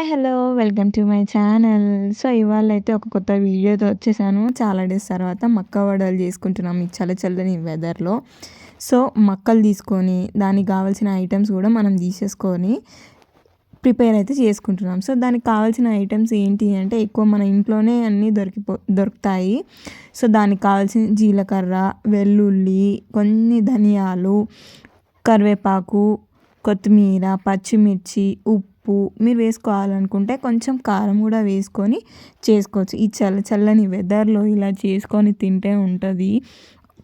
Hi hello welcome to my channel so ఇవాళ అయితే ఒక కొత్త వీడియోతో వచ్చేసాను. చాలా డేస్ తర్వాత మక్క వడలు చేసుకుంటున్నాం ఈ చల్ల చల్లని వెదర్లో సో మక్కలు తీసుకొని దానికి కావాల్సిన ఐటమ్స్ కూడా మనం తీసేసుకొని ప్రిపేర్ అయితే చేసుకుంటున్నాం. సో దానికి కావాల్సిన ఐటమ్స్ ఏంటి అంటే ఎక్కువ మన ఇంట్లోనే అన్నీ దొరికిపో దొరుకుతాయి. సో దానికి కావాల్సిన జీలకర్ర వెల్లుల్లి కొన్ని ధనియాలు కరివేపాకు కొత్తిమీర పచ్చిమిర్చి ఉప్పు ఉప్పు మీరు వేసుకోవాలనుకుంటే కొంచెం కారం కూడా వేసుకొని చేసుకోవచ్చు. ఈ చల్ల చల్లని వెదర్లో ఇలా చేసుకొని తింటే ఉంటుంది.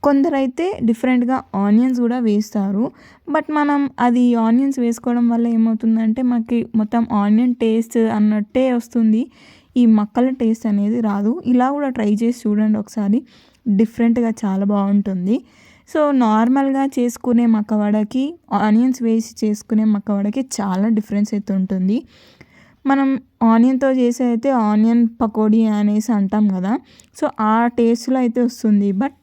కొందరైతే డిఫరెంట్గా ఆనియన్స్ కూడా వేస్తారు. బట్ మనం అది ఆనియన్స్ వేసుకోవడం వల్ల ఏమవుతుందంటే మనకి మొత్తం ఆనియన్ టేస్ట్ అన్నట్టే వస్తుంది. ఈ మక్కల టేస్ట్ అనేది రాదు. ఇలా కూడా ట్రై చేసి చూడండి ఒకసారి. డిఫరెంట్గా చాలా బాగుంటుంది. సో నార్మల్గా చేసుకునే మక్కవడకి ఆనియన్స్ వేసి చేసుకునే మక్కవడకి చాలా డిఫరెన్స్ అయితే ఉంటుంది. మనం ఆనియన్తో చేసే అయితే ఆనియన్ పకోడీ అనేసి అంటాం కదా. సో ఆ టేస్ట్లో అయితే వస్తుంది. బట్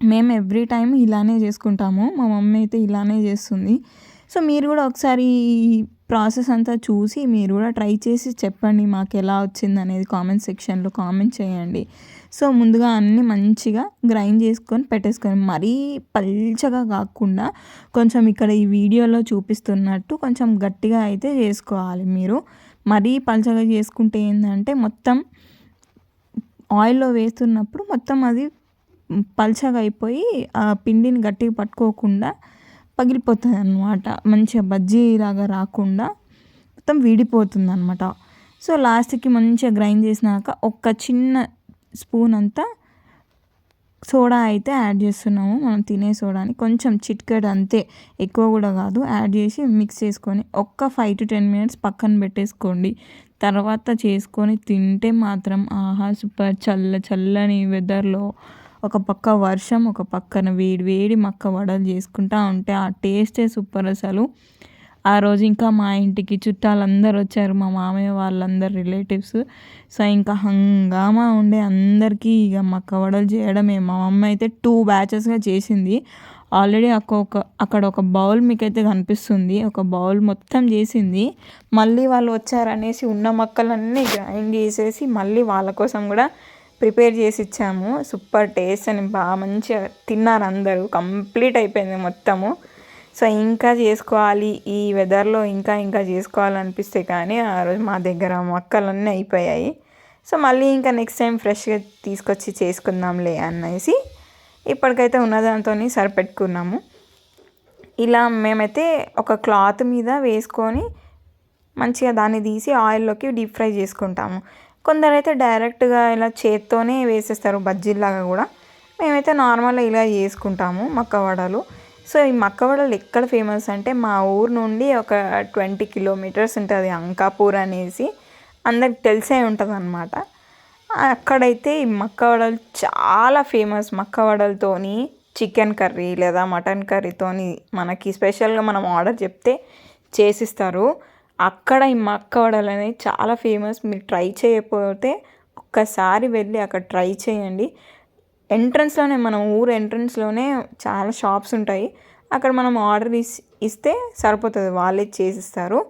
మేము ఎవ్రీ టైం ఇలానే చేసుకుంటాము. మా మమ్మీ అయితే ఇలానే చేస్తుంది. సో మీరు కూడా ఒకసారి ప్రాసెస్ అంతా చూసి మీరు కూడా ట్రై చేసి చెప్పండి మాకు ఎలా వచ్చింది అనేది కామెంట్ సెక్షన్లో కామెంట్ చేయండి. సో ముందుగా అన్నీ మంచిగా గ్రైండ్ చేసుకొని పెట్టేసుకొని మరీ పల్చగా కాకుండా కొంచెం ఇక్కడ ఈ వీడియోలో చూపిస్తున్నట్టు కొంచెం గట్టిగా అయితే చేసుకోవాలి మీరు. మరీ పల్చగా చేసుకుంటే ఏంటంటే మొత్తం ఆయిల్లో వేస్తున్నప్పుడు మొత్తం అది పల్చగా అయిపోయి ఆ పిండిని గట్టిగా పట్టుకోకుండా పగిలిపోతుంది అనమాట మంచిగా బజ్జీలాగా రాకుండా మొత్తం విడిపోతుంది అనమాట సో లాస్ట్కి మంచిగా గ్రైండ్ చేసినాక ఒక చిన్న స్పూన్ అంతా సోడా అయితే యాడ్ చేస్తున్నాము. మనం తినే సోడాని కొంచెం చిట్కడ్ అంతే ఎక్కువ కూడా కాదు. యాడ్ చేసి మిక్స్ చేసుకొని ఒక్క ఫైవ్ టు టెన్ మినిట్స్ పక్కన పెట్టేసుకోండి. తర్వాత చేసుకొని తింటే మాత్రం ఆహా సూపర్ చల్ల చల్లని వెదర్లో ఒక పక్క వర్షం ఒక పక్కన వేడి వేడి మక్క వడలు చేసుకుంటా ఉంటే ఆ టేస్టే సూపర్ అసలు. ఆ రోజు ఇంకా మా ఇంటికి చుట్టాలందరూ వచ్చారు మా మామయ్య వాళ్ళందరు రిలేటివ్స్. సో ఇంకా హంగామా ఉండే అందరికీ ఇక మక్క వడలు చేయడమే. మా మమ్మ అయితే టూ బ్యాచెస్గా చేసింది. ఆల్రెడీ ఒక అక్కడ ఒక బౌల్ మీకైతే కనిపిస్తుంది. ఒక బౌల్ మొత్తం చేసింది. మళ్ళీ వాళ్ళు వచ్చారనేసి ఉన్న మొక్కలన్నీ గ్రైండ్ చేసేసి మళ్ళీ వాళ్ళ కోసం కూడా ప్రిపేర్ చేసి ఇచ్చాము. సూపర్ టేస్ట్ అని బాగా మంచిగా తిన్నారు అందరూ. కంప్లీట్ అయిపోయింది మొత్తము. సో ఇంకా చేసుకోవాలి. ఈ వెదర్లో ఇంకా ఇంకా చేసుకోవాలనిపిస్తే కానీ ఆ రోజు మా దగ్గర మొక్కలన్నీ అయిపోయాయి. సో మళ్ళీ ఇంకా నెక్స్ట్ టైం ఫ్రెష్గా తీసుకొచ్చి చేసుకుందాంలే అనేసి ఇప్పటికైతే ఉన్నదాంతో సరిపెట్టుకున్నాము. ఇలా మేమైతే ఒక క్లాత్ మీద వేసుకొని మంచిగా దాన్ని తీసి ఆయిల్లోకి డీప్ ఫ్రై చేసుకుంటాము. కొందరైతే డైరెక్ట్గా ఇలా చేత్తోనే వేసేస్తారు బజ్జీలాగా కూడా. మేమైతే నార్మల్గా ఇలా చేసుకుంటాము మక్క వడలు సో ఈ మక్కవడలు ఎక్కడ ఫేమస్ అంటే మా ఊరు నుండి ఒక ట్వంటీ కిలోమీటర్స్ ఉంటుంది అంకాపూర్ అనేసి. అందరికి తెలిసే ఉంటుంది అనమాట అక్కడైతే ఈ మక్కవడలు చాలా ఫేమస్. మక్కవడలతోని చికెన్ కర్రీ లేదా మటన్ కర్రీతోని మనకి స్పెషల్గా మనం ఆర్డర్ చెప్తే చేసిస్తారు. అక్కడ ఈ మక్క వడలు అనేది చాలా ఫేమస్. మీరు ట్రై చేయకపోతే ఒక్కసారి వెళ్ళి అక్కడ ట్రై చేయండి. ఎంట్రన్స్లోనే మన ఊరు ఎంట్రన్స్లోనే చాలా షాప్స్ ఉంటాయి. అక్కడ మనం ఆర్డర్ ఇస్తే సరిపోతుంది. వాళ్ళే చేసిస్తారు.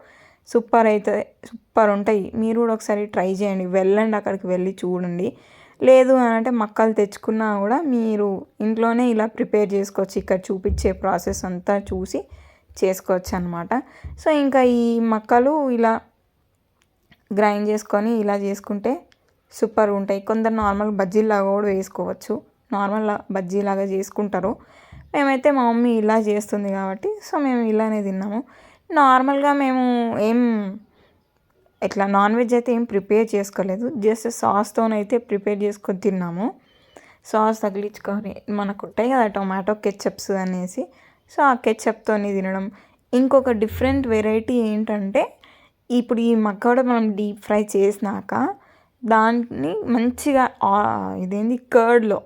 సూపర్ అవుతుంది సూపర్ ఉంటాయి. మీరు కూడా ఒకసారి ట్రై చేయండి. వెళ్ళండి అక్కడికి వెళ్ళి చూడండి. లేదు అని అంటే మక్కలు తెచ్చుకున్నా కూడా మీరు ఇంట్లోనే ఇలా ప్రిపేర్ చేసుకోవచ్చు. ఇక్కడ చూపించే ప్రాసెస్ అంతా చూసి చేసుకోవచ్చు అనమాట సో ఇంకా ఈ మక్కలు ఇలా గ్రైండ్ చేసుకొని ఇలా చేసుకుంటే సూపర్ ఉంటాయి. కొందరు నార్మల్ బజ్జీలాగా కూడా వేసుకోవచ్చు. నార్మల్ బజ్జీలాగా చేసుకుంటారు. మేమైతే మా మమ్మీ ఇలా చేస్తుంది కాబట్టి సో మేము ఇలానే తిన్నాము. నార్మల్గా మేము ఏం ఇట్లా నాన్ వెజ్ అయితే ఏం ప్రిపేర్ చేసుకోలేదు. జస్ట్ సాస్తోనైతే ప్రిపేర్ చేసుకొని తిన్నాము. సాస్ తగిలించుకొని మనకు ఉంటాయి కదా టొమాటో కెచ్చప్స్ అనేసి. సో ఆ కెచ్చప్తో తినడం. ఇంకొక డిఫరెంట్ వెరైటీ ఏంటంటే ఇప్పుడు ఈ మక్కవడ మనం డీప్ ఫ్రై చేసినాక దాన్ని మంచిగా ఇదేంది కర్డ్లో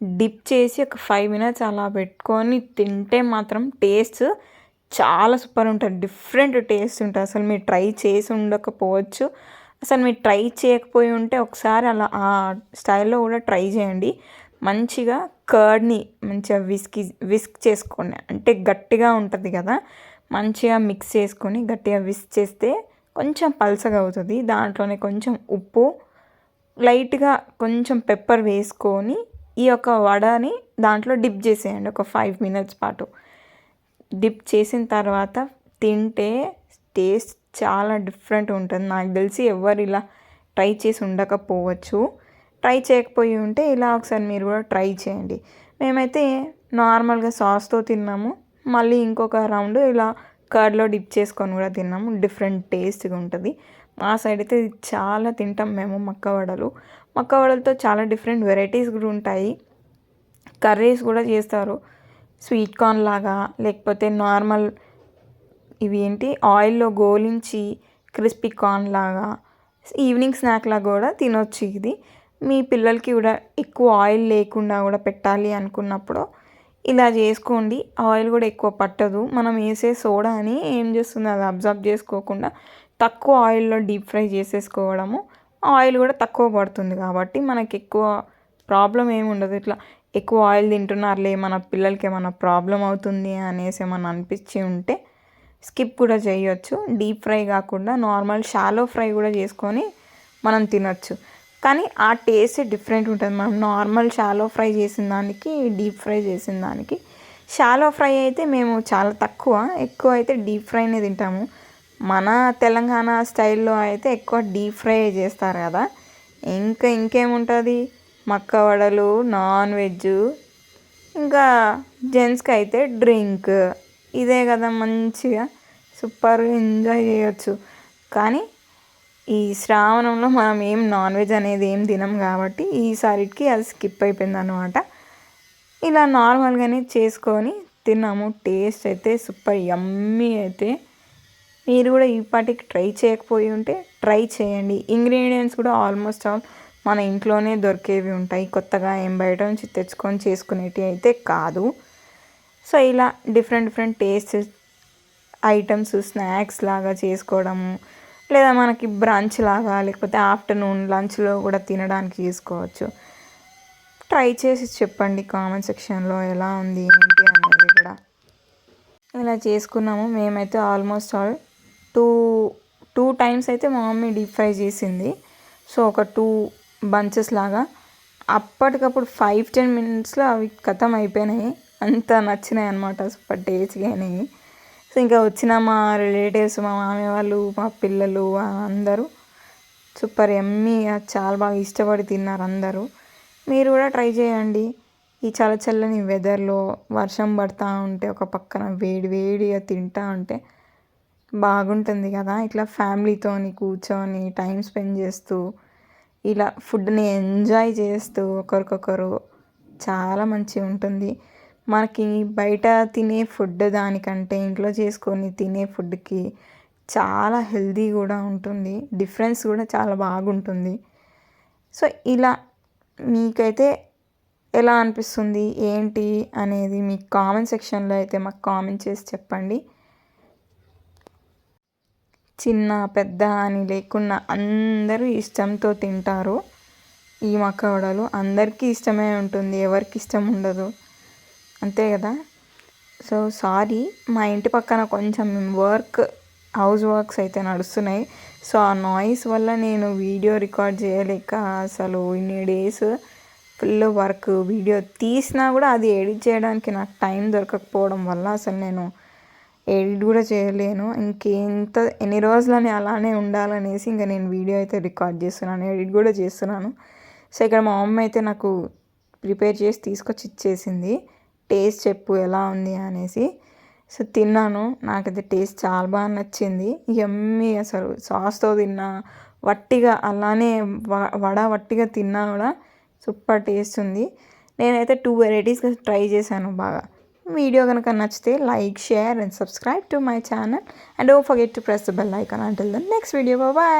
డిప్ చేసి ఒక ఫైవ్ మినిట్స్ అలా పెట్టుకొని తింటే మాత్రం టేస్ట్ చాలా సూపర్ ఉంటుంది. డిఫరెంట్ టేస్ట్ ఉంటుంది. అసలు మీరు ట్రై చేసి ఉండకపోవచ్చు. అసలు మీరు ట్రై చేయకపోయి ఉంటే ఒకసారి అలా ఆ స్టైల్లో కూడా ట్రై చేయండి. మంచిగా కర్డ్ని మంచిగా విస్కి విస్క్ చేసుకోండి అంటే గట్టిగా ఉంటుంది కదా మంచిగా మిక్స్ చేసుకొని గట్టిగా విస్క్ చేస్తే కొంచెం పల్సగా అవుతుంది. దాంట్లోనే కొంచెం ఉప్పు లైట్గా కొంచెం పెప్పర్ వేసుకొని ఈ యొక్క వడని దాంట్లో డిప్ చేసేయండి ఒక ఫైవ్ మినిట్స్ పాటు. డిప్ చేసిన తర్వాత తింటే టేస్ట్ చాలా డిఫరెంట్ ఉంటుంది. నాకు తెలిసి ఎవరు ఇలా ట్రై చేసి ఉండకపోవచ్చు. ట్రై చేయకపోయి ఉంటే ఇలా ఒకసారి మీరు కూడా ట్రై చేయండి. మేమైతే నార్మల్గా సాస్తో తిన్నాము. మళ్ళీ ఇంకొక రౌండ్ ఇలా కర్డ్లో డిప్ చేసుకొని కూడా తిన్నాము. డిఫరెంట్ టేస్ట్గా ఉంటుంది. మా సైడ్ అయితే చాలా తింటాం మేము మక్క వడలు. మక్క వడలతో చాలా డిఫరెంట్ వెరైటీస్ కూడా ఉంటాయి. కర్రీస్ కూడా చేస్తారు. స్వీట్ కార్న్ లాగా లేకపోతే నార్మల్ ఇవి ఏంటి? ఆయిల్లో గోలించి క్రిస్పీ కార్న్ లాగా ఈవినింగ్ స్నాక్ లాగా కూడా తినొచ్చు ఇది. మీ పిల్లలకి కూడా ఎక్కువ ఆయిల్ లేకుండా కూడా పెట్టాలి అనుకున్నప్పుడు ఇలా చేసుకోండి. ఆయిల్ కూడా ఎక్కువ పట్టదు. మనం వేసే సోడా అని ఏం చేస్తుంది? అది అబ్జర్వ్ చేసుకోకుండా తక్కువ ఆయిల్లో డీప్ ఫ్రై చేసేసుకోవడము. ఆయిల్ కూడా తక్కువ పడుతుంది కాబట్టి మనకి ఎక్కువ ప్రాబ్లం ఏమి ఉండదు. ఇట్లా ఎక్కువ ఆయిల్ తింటున్నారులే మన పిల్లలకి ఏమైనా ప్రాబ్లం అవుతుంది అనేసి ఏమన్నా అనిపించి ఉంటే స్కిప్ కూడా చేయొచ్చు. డీప్ ఫ్రై కాకుండా నార్మల్ షాలో ఫ్రై కూడా చేసుకొని మనం తినొచ్చు. కానీ ఆ టేస్ట్ డిఫరెంట్ ఉంటుంది మనం నార్మల్ షాలో ఫ్రై చేసిన దానికి డీప్ ఫ్రై చేసిన దానికి. షాలో ఫ్రై అయితే మేము చాలా తక్కువ ఎక్కువ అయితే డీప్ ఫ్రైనే తింటాము. మన తెలంగాణ స్టైల్లో అయితే ఎక్కువ డీప్ ఫ్రై చేస్తారు కదా. ఇంకా ఇంకేముంటుంది? మక్క వడలు నాన్ వెజ్ ఇంకా జెంట్స్కి అయితే డ్రింక్. ఇదే కదా మంచిగా సూపర్ ఎంజాయ్ చేయొచ్చు. కానీ ఈ శ్రావణంలో మనం ఏం నాన్ వెజ్ అనేది ఏం తినం కాబట్టి ఈసారికి అది స్కిప్ అయిపోయింది అనమాట ఇలా నార్మల్గానే చేసుకొని తిన్నాము. టేస్ట్ అయితే సూపర్ యమ్మీ అయితే. మీరు కూడా ఇప్పటికి ట్రై చేయకపోయి ఉంటే ట్రై చేయండి. ఇంగ్రీడియంట్స్ కూడా ఆల్మోస్ట్ ఆల్ మన ఇంట్లోనే దొరికేవి ఉంటాయి. కొత్తగా ఏం బయట నుంచి తెచ్చుకొని చేసుకునేటివి అయితే కాదు. సో ఇలా different different taste items snacks లాగా చేసుకోవడము లేదా మనకి బ్రంచ్ లాగా లేకపోతే ఆఫ్టర్నూన్ లంచ్లో కూడా తినడానికి తీసుకోవచ్చు ట్రై చేసి చెప్పండి కామెంట్ సెక్షన్లో ఎలా ఉంది ఏంటి అనేది కూడా. ఇలా చేసుకున్నాము. మేమైతే almost all two two times అయితే మా మమ్మీ డీప్ ఫ్రై చేసింది. సో ఒక టూ బంచెస్ లాగా. అప్పటికప్పుడు ఫైవ్ టెన్ మినిట్స్లో అవి ఖతం అయిపోయినాయి. అంత నచ్చినాయి అనమాట సూపర్ టేస్ట్గా అయినాయి. సో ఇంకా వచ్చిన మా రిలేటివ్స్ మా మామయ్య వాళ్ళు మా పిల్లలు అందరూ సూపర్ ఎమ్మి చాలా బాగా ఇష్టపడి తిన్నారు అందరూ. మీరు కూడా ట్రై చేయండి. ఈ చాలా చల్లని వెదర్లో వర్షం పడుతూ ఉంటే ఒక పక్కన వేడి వేడిగా తింటా ఉంటే బాగుంటుంది కదా. ఇట్లా ఫ్యామిలీతోని కూర్చొని టైం స్పెండ్ చేస్తూ ఇలా ఫుడ్ని ఎంజాయ్ చేస్తూ ఒకరికొకరు చాలా మంచిగా ఉంటుంది. మనకి బయట తినే ఫుడ్ దానికంటే ఇంట్లో చేసుకొని తినే ఫుడ్కి చాలా హెల్దీ కూడా ఉంటుంది. డిఫరెన్స్ కూడా చాలా బాగుంటుంది. సో ఇలా మీకైతే ఎలా అనిపిస్తుంది? ఏంటి? అనేది మీ కామెంట్ సెక్షన్లో అయితే మాకు కామెంట్ చేసి చెప్పండి. చిన్న పెద్ద అని లేకుండా అందరూ ఇష్టంతో తింటారు. ఈ మక్కవడలు అందరికీ ఇష్టమే ఉంటుంది. ఎవరికి ఇష్టం ఉండదు. అంతే కదా? So sorry. మా ఇంటి పక్కన కొంచెం వర్క్ హౌస్ వర్క్స్ అయితే నడుస్తున్నాయి. సో ఆ నాయిస్ వల్ల నేను వీడియో రికార్డ్ చేయలేక అసలు ఇన్ని డేస్ ఫుల్ వర్క్ వీడియో తీసినా కూడా అది ఎడిట్ చేయడానికి నాకు టైం దొరకకపోవడం వల్ల అసలు నేను ఎడిట్ కూడా చేయలేను. ఇంకెంత ఎన్ని రోజులని అలానే ఉండాలనేసి ఇంకా నేను వీడియో అయితే రికార్డ్ చేస్తున్నాను ఎడిట్ కూడా చేస్తున్నాను. సో ఇక్కడ మా అమ్మ అయితే నాకు ప్రిపేర్ చేసి తీసుకొచ్చి ఇచ్చేసింది. టేస్ట్ చెప్పు ఎలా ఉంది అనేసి. సో తిన్నాను. నాకైతే టేస్ట్ చాలా బాగా నచ్చింది. ఎమ్మి అసలు సాస్తో తిన్నా వట్టిగా అలానే వడ వట్టిగా తిన్నా కూడా సూపర్ టేస్ట్ ఉంది. నేనైతే టూ వెరైటీస్ ట్రై చేశాను బాగా. వీడియో కనుక నచ్చితే like share and subscribe to my channel. And don't forget to press the bell icon. Until the next video. Bye.